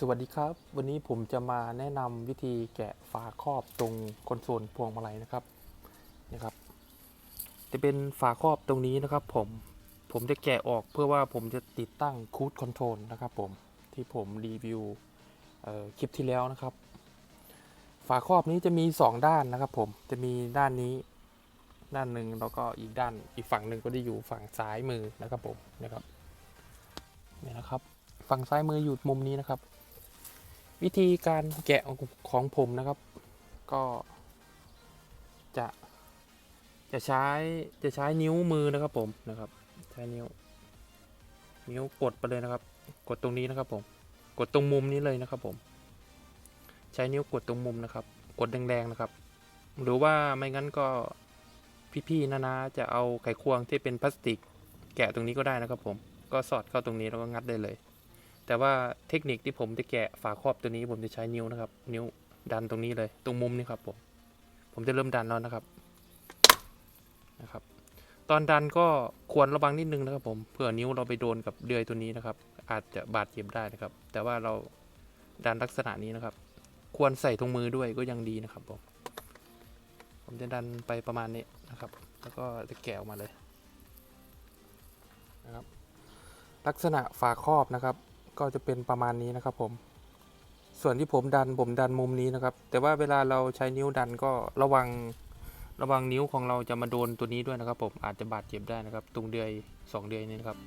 สวัสดีครับ วันนี้ผมจะมาแนะนำวิธีแกะฝาครอบตรงคอนโซลพวงมาลัยนะครับนะครับ จะเป็นฝาครอบตรงนี้นะครับ ผมผมจะแกะออกเพื่อว่าผมจะติดตั้งคูดคอนโทรลนะครับ ผมที่ผมรีวิวคลิปที่แล้วนะครับ ฝาครอบนี้จะมี 2 ด้านนะครับ ผมจะมีด้านนี้ด้านหนึ่งแล้วก็อีกด้านอีกฝั่งหนึ่งก็ได้อยู่ฝั่งซ้ายมือนะครับผมนะครับนี่นะครับ ฝั่งซ้ายมืออยู่มุมนี้นะครับ วิธีการแกะของผมนะครับ ก็จะจะใช้จะใช้นิ้วมือนะครับผมนะครับ ใช้นิ้ว นิ้วกดไปเลยนะครับ กดตรงนี้นะครับผม กดตรงมุมนี้เลยนะครับผม ใช้นิ้วกดตรงมุมนะครับ กดแดงๆนะครับ หรือว่าไม่งั้นก็พี่ๆนะนะจะเอาไขควงที่เป็นพลาสติก แกะตรงนี้ก็ได้นะครับผมก็สอดเข้าตรงนี้แล้วก็งัดได้เลย แต่ว่าเทคนิคที่ผมจะแกะฝาครอบตัวนี้ ผมจะใช้นิ้วนะครับ นิ้วดันตรงนี้เลย ตรงมุมนี้ครับผม ผมจะเริ่มดันแล้วนะครับ นะครับ ตอนดันก็ควรระวังนิดนึงนะครับ ผม เผื่อนิ้วเราไปโดนกับเดือยตัวนี้นะครับ อาจจะบาดเจ็บได้นะครับ แต่ว่าเราดันลักษณะนี้นะครับ ควรใส่ถุงมือด้วยก็ยังดีนะครับผม ผมจะดันไปประมาณนี้นะครับ แล้วก็จะแกะออกมาเลยนะครับ ลักษณะฝาครอบนะครับ ก็จะเป็นประมาณนี้นะครับ ผม ส่วนที่ผมดันผมดันมุมนี้นะครับ แต่ว่าเวลาเราใช้นิ้วดันก็ระวังระวังนิ้วของเราจะมาโดนตัวนี้ด้วยนะครับ ผมอาจจะบาดเจ็บได้นะครับ ตรงเดือยสองเดือยนี้นะครับ